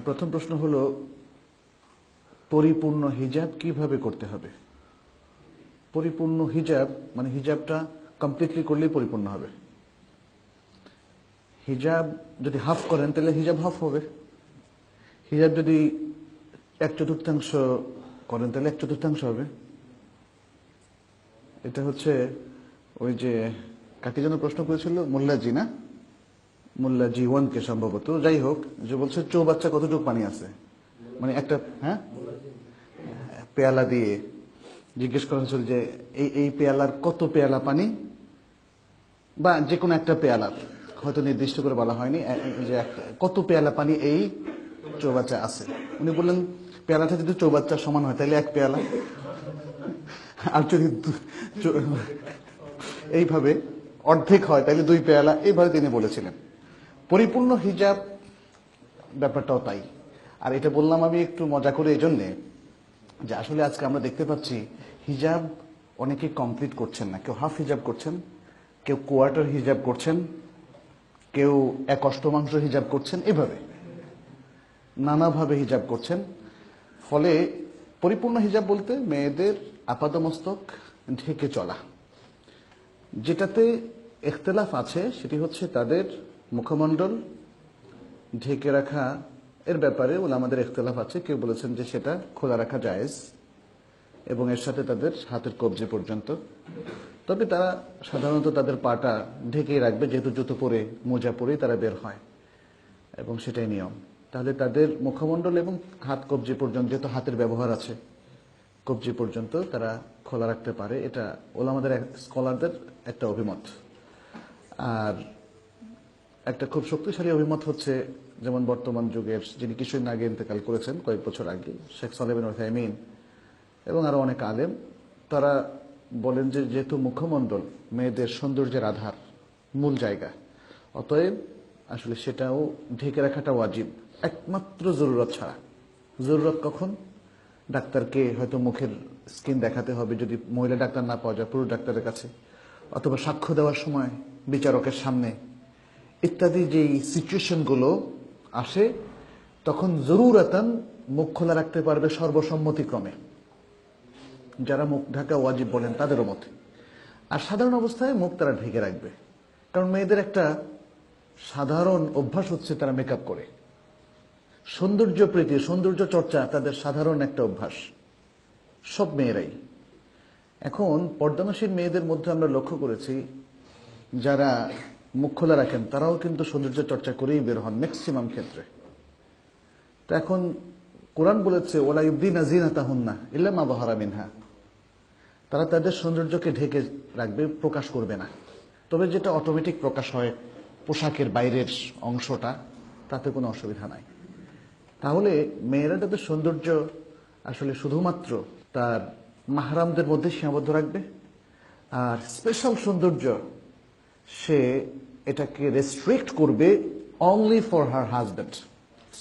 প্রথম প্রশ্ন হলো, পরিপূর্ণ হিজাব কীভাবে করতে হবে? পরিপূর্ণ হিজাব মানে হিজাবটা কমপ্লিটলি করলেই পরিপূর্ণ হবে। হিজাব যদি হাফ করেন, তাহলে হিজাব হাফ হবে। হিজাব যদি এক চতুর্থাংশ করেন, তাহলে এক চতুর্থাংশ হবে। এটা হচ্ছে ওই যে কাকে যেন প্রশ্ন করেছিল? মোল্লাজি, না? মোল্লাজি ওয়ানকে সম্ভবত। যাই হোক, যে বলছে চৌবাচ্চা কতটুকু পানি আছে? মানে একটা হ্যাঁ? পেয়ালা দিয়ে জিজ্ঞেস করা হয়েছিল যে এই এই পেয়ালার কত পেয়ালা পানি? বা যে কোনো একটা পেয়ালার, হয়তো নির্দিষ্ট করে বলা হয়নি যে কত পেয়ালা পানি এই চৌবাচ্চা আছে? উনি বললেন পেয়ালাটা যদি চৌবাচ্চার সমান হয়, তাহলে এক পেয়ালা। আর যদি এইভাবে অর্ধেক হয়, তাহলে দুই পেয়ালা, এইভাবে তিনি বলেছিলেন। পরিপূর্ণ হিজাব ব্যাপারটাও তাই। আর এটা বললাম আমি একটু মজা করে এই জন্যে যে আসলে আজকে আমরা দেখতে পাচ্ছি হিজাব অনেকে কমপ্লিট করছেন না। কেউ হাফ হিজাব করছেন, কেউ কোয়ার্টার হিজাব করছেন, কেউ এক অষ্টমাংশ হিজাব করছেন, এভাবে নানাভাবে হিজাব করছেন। ফলে পরিপূর্ণ হিজাব বলতে মেয়েদের আপাদমস্তক ঢেকে চলা। যেটাতে এখতলাফ আছে সেটি হচ্ছে তাদের মুখমণ্ডল ঢেকে রাখা, এর ব্যাপারে ওলা আমাদের এখতলাফ আছে। কেউ বলেছেন যে সেটা খোলা রাখা জায়েজ এবং এর সাথে তাদের হাতের কবজি পর্যন্ত। তবে তারা সাধারণত তাদের পাটা ঢেকেই রাখবে, যেহেতু জুতো পরে, মোজা পরেই তারা বের হয় এবং সেটাই নিয়ম। তাহলে তাদের মুখমণ্ডল এবং হাত কবজি পর্যন্ত, যেহেতু হাতের ব্যবহার আছে, কবজি পর্যন্ত তারা খোলা রাখতে পারে। এটা ওলামাদের স্কলারদের একটা অভিমত। আর একটা খুব শক্তিশালী অভিমত হচ্ছে, যেমন বর্তমান যুগের যিনি কিছুদিন আগে ইন্তেকাল করেছেন, কয়েক বছর আগে, শেখ সালেবিন ওথাইমিন এবং আরও অনেক আলেম, তারা বলেন যে যেহেতু মুখমণ্ডল, মেয়েদের সৌন্দর্যের আধার, মূল জায়গা, অতএব আসলে সেটাও ঢেকে রাখাটা ওয়াজিব। একমাত্র জরুরত ছাড়া। জরুরত কখন? ডাক্তারকে হয়তো মুখের স্কিন দেখাতে হবে যদি মহিলা ডাক্তার না পাওয়া যায়, পুরুষ ডাক্তারের কাছে, অথবা সাক্ষ্য দেওয়ার সময় বিচারকের সামনে ইত্যাদি যেই সিচুয়েশনগুলো আসে, তখন জরুরাতান মুখ খোলা রাখতে পারবে সর্বসম্মতিক্রমে। যারা মুখ ঢাকা ওয়াজিব বলেন, তাদেরও মতে। আর সাধারণ অবস্থায় মুখ তারা ঢেকে রাখবে। কারণ মেয়েদের একটা সাধারণ অভ্যাস হচ্ছে তারা মেকআপ করে। সৌন্দর্য প্রীতি, সৌন্দর্য চর্চা তাদের সাধারণ একটা অভ্যাস। সব মেয়েরাই। এখন পর্দানশীল মেয়েদের মধ্যে আমরা লক্ষ্য করেছি, যারা মুখ খোলা রাখেন, তারাও কিন্তু সৌন্দর্য চর্চা করেই বের হন ম্যাক্সিমাম ক্ষেত্রে। তো এখন কোরআন বলেছে ওলা ইউদ্দিন আজিনাতা হুন্না ইল্লামা বাহারা মিনহা। তারা তাদের সৌন্দর্যকে ঢেকে রাখবে, প্রকাশ করবে না। তবে যেটা অটোমেটিক প্রকাশ হয় পোশাকের বাইরের অংশটা, তাতে কোনো অসুবিধা নাই। তাহলে মেয়েরা তাদের সৌন্দর্য আসলে শুধুমাত্র তার মাহারামদের মধ্যে সীমাবদ্ধ রাখবে, আর স্পেশাল সৌন্দর্য সে এটাকে রেস্ট্রিক্ট করবে only for her husband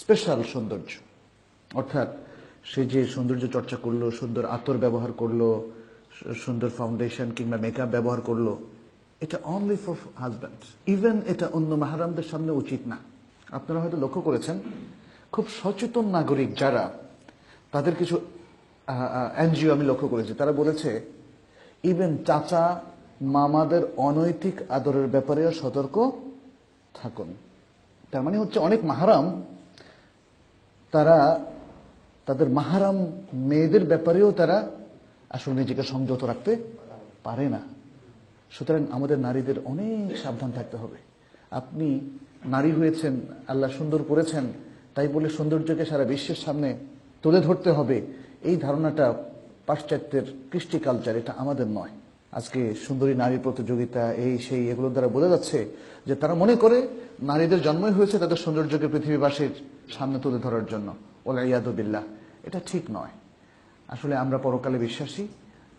special সৌন্দর্য। অর্থাৎ সে যে সৌন্দর্য চর্চা করল, সুন্দর আতর ব্যবহার করল সুন্দর ফাউন্ডেশন কিংবা মেকআপ ব্যবহার করল, এটা অনলি ফর হাজব্যান্ড ইভেন এটা অন্য মাহারামদের সামনে উচিত না। আপনারা হয়তো লক্ষ্য করেছেন, খুব সচেতন নাগরিক যারা, তাদের কিছু এনজিও আমি লক্ষ্য করেছি, তারা বলেছে ইভেন চাচা মামাদের অনৈতিক আদরের ব্যাপারেও সতর্ক থাকুন। তার মানে হচ্ছে অনেক মাহারাম তারা তাদের মাহারাম মেয়েদের ব্যাপারেও তারা আসলে নিজেকে সংযত রাখতে পারে না। সুতরাং আমাদের নারীদের অনেক সাবধান থাকতে হবে। আপনি নারী হয়েছেন, আল্লাহ সুন্দর করেছেন, তাই বলে সৌন্দর্যকে সারা বিশ্বের সামনে তুলে ধরতে হবে। এই ধারণাটা পাশ্চাত্যের কৃষ্টি কালচার এটা আমাদের নয়। আজকে সুন্দরী নারী প্রতিযোগিতা, এই, সেই, এগুলোর দ্বারা বোঝা যাচ্ছে যে তারা মনে করে নারীদের জন্মই হয়েছে তাদের সৌন্দর্যকে পৃথিবীবাসীর সামনে তুলে ধরার জন্য। ওলা ইয়াদুবিল্লাহ এটা ঠিক নয়। আসলে আমরা পরকালে বিশ্বাসী,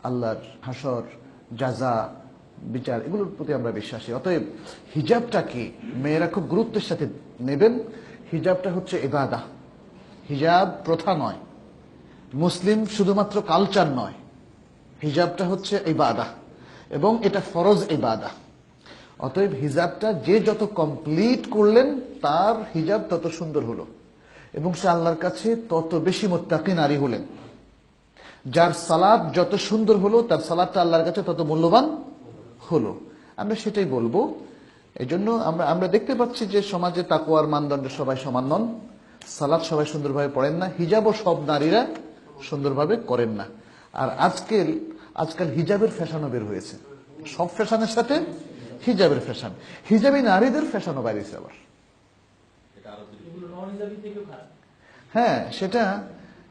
আল্লাহর হাসর জাজা বিচার, এগুলোর প্রতি আমরা বিশ্বাসী। অতএব হিজাবটাকে মেয়েরা খুব গুরুত্বের সাথে নেবেন। হিজাবটা হচ্ছে এবাদা হিজাব প্রথা নয়। মুসলিম শুধুমাত্র কালচার নয়। হিজাবটা হচ্ছে ইবাদা এবং এটা ফরজ ইবাদা। অতএব হিজাবটা যে যত কমপ্লিট করলেন, তার হিজাব তত সুন্দর হলো এবং সে আল্লাহর কাছে তত বেশি মোত্তাকি নারী হলেন। যার সালাদ যত সুন্দর হলো, তার সালাদটা আল্লাহর কাছে তত মূল্যবান হলো। আমরা সেটাই বলব। এই জন্য আমরা আমরা দেখতে পাচ্ছি যে সমাজে তাকুয়ার মানদণ্ড সবাই সমান নন। সালাদ সবাই সুন্দরভাবে পড়েন না, হিজাবও সব নারীরা সুন্দরভাবে করেন না। আর আজকাল আজকাল হিজাবের ফ্যাশনও বের হয়েছে। সব ফ্যাশনের সাথে হিজাবের ফ্যাশন। হিজাবি নারীদের ফ্যাশনও বাইরেছে আবার। হ্যাঁ সেটা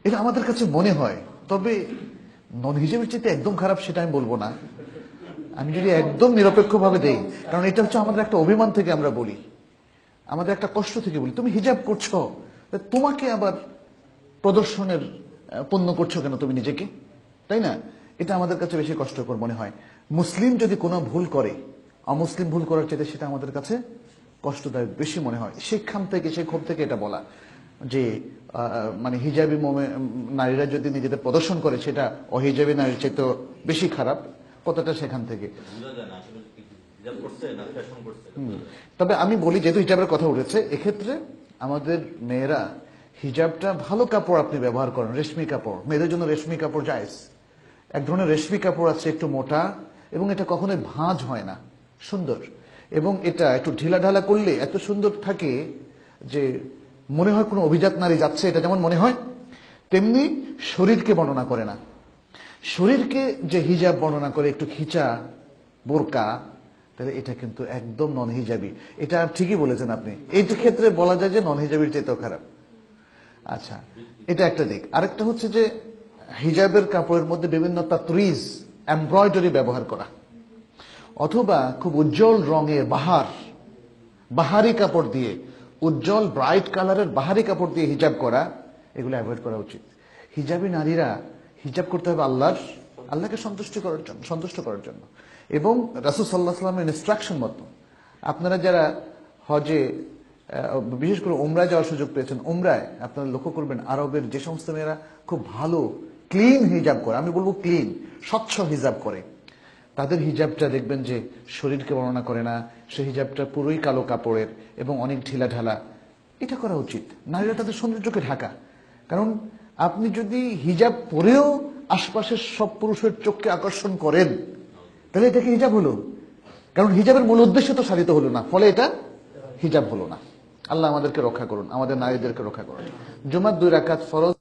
এটা আমাদের কাছে মনে হয়। তবে নন হিসেবের চেয়ে একদম খারাপ সেটা আমি বলব না। আমি যদি একদম নিরপেক্ষভাবে দেই, কারণ এটা হচ্ছে আমাদের একটা অভিমান থেকে আমরা বলি। আমাদের একটা কষ্ট থেকে বলি, তুমি হিজাব করছ তোমাকে আবার প্রদর্শনের পণ্য করছ কেন তুমি নিজেকে? তাই না? এটা আমাদের কাছে বেশি কষ্টকর মনে হয়। মুসলিম যদি কোনো ভুল করে, অমুসলিম ভুল করার চাইতে সেটা আমাদের কাছে কষ্টদায়ক বেশি মনে হয়। সেখান থেকে, সেই ক্ষোভ থেকে এটা বলা। যে মানে হিজাবি নারীরা যদি নিজেদের প্রদর্শন করে, সেটা অহিজাবি নারীর চাইতে বেশি খারাপ। কতটা সেখান থেকে? যায় তবে আমি বলি, যেহেতু হিজাবের কথা উঠেছে, এক্ষেত্রে আমাদের মেয়েরা হিজাবটা ভালো কাপড় আপনি ব্যবহার করেন, রেশমি কাপড়। মেয়েদের জন্য রেশমি কাপড় জায়েজ। এক ধরনের রেশমি কাপড় আছে একটু মোটা, এবং এটা কখনোই ভাঁজ হয় না, সুন্দর। এবং এটা একটু ঢিলা ঢালা করলে এত সুন্দর থাকে যে মনে হয় কোনো অভিজাত নারী যাচ্ছে, এটা যেমন মনে হয়, তেমনি শরীরকে বর্ণনা করে না। শরীরকে যে হিজাব বর্ণনা করে একটু খিচা বোরকা, তাহলে এটা কিন্তু একদম নন হিজাবি এটা ঠিকই বলেছেন আপনি। এই ক্ষেত্রে বলা যায় যে নন হিজাবির চেয়েতেও খারাপ। আচ্ছা এটা একটা দিক। আরেকটা হচ্ছে যে হিজাবের কাপড়ের মধ্যে বিভিন্ন তাত্রিজ এমব্রয়ডারি ব্যবহার করা। অথবা খুব উজ্জ্বল রঙের বাহার, বাহারি কাপড় দিয়ে, উজ্জ্বল ব্রাইট কালারের বাহারি কাপড় দিয়ে হিজাব করা, এগুলো অ্যাভয়েড করা উচিত। হিজাবি নারীরা হিজাব করতে হবে আল্লাহর, আল্লাহকে সন্তুষ্ট করার জন্য, সন্তুষ্ট করার জন্য। এবং রাসুল সাল্লাহ সাল্লামের ইনস্ট্রাকশন মতো, আপনারা যারা হজে বিশেষ করে ওমরায় যাওয়ার সুযোগ পেয়েছেন ওমরায় আপনারা লক্ষ্য করবেন, আরবের যে সমস্ত মেয়েরা খুব ভালো ক্লিন হিজাব করে, আমি বলব ক্লিন, স্বচ্ছ হিজাব করে। তাদের হিজাবটা দেখবেন যে শরীরকে বর্ণনা করে না, সে হিজাবটা পুরোই কালো কাপড়ের এবং অনেক ঢিলা ঢালা। এটা করা উচিত নারীরা তাদের সৌন্দর্যকে ঢাকা। কারণ আপনি যদি হিজাব পরেও আশপাশের সব পুরুষের চোখকে আকর্ষণ করেন, তাহলে এটা কি হিজাব হলো। কারণ হিজাবের মূল উদ্দেশ্য তো সাধিত হলো না, ফলে এটা হিজাব হলো না। আল্লাহ আমাদেরকে রক্ষা করুন, আমাদের নারীদেরকে রক্ষা করুন। জুমার দুই রাকাত ফরজ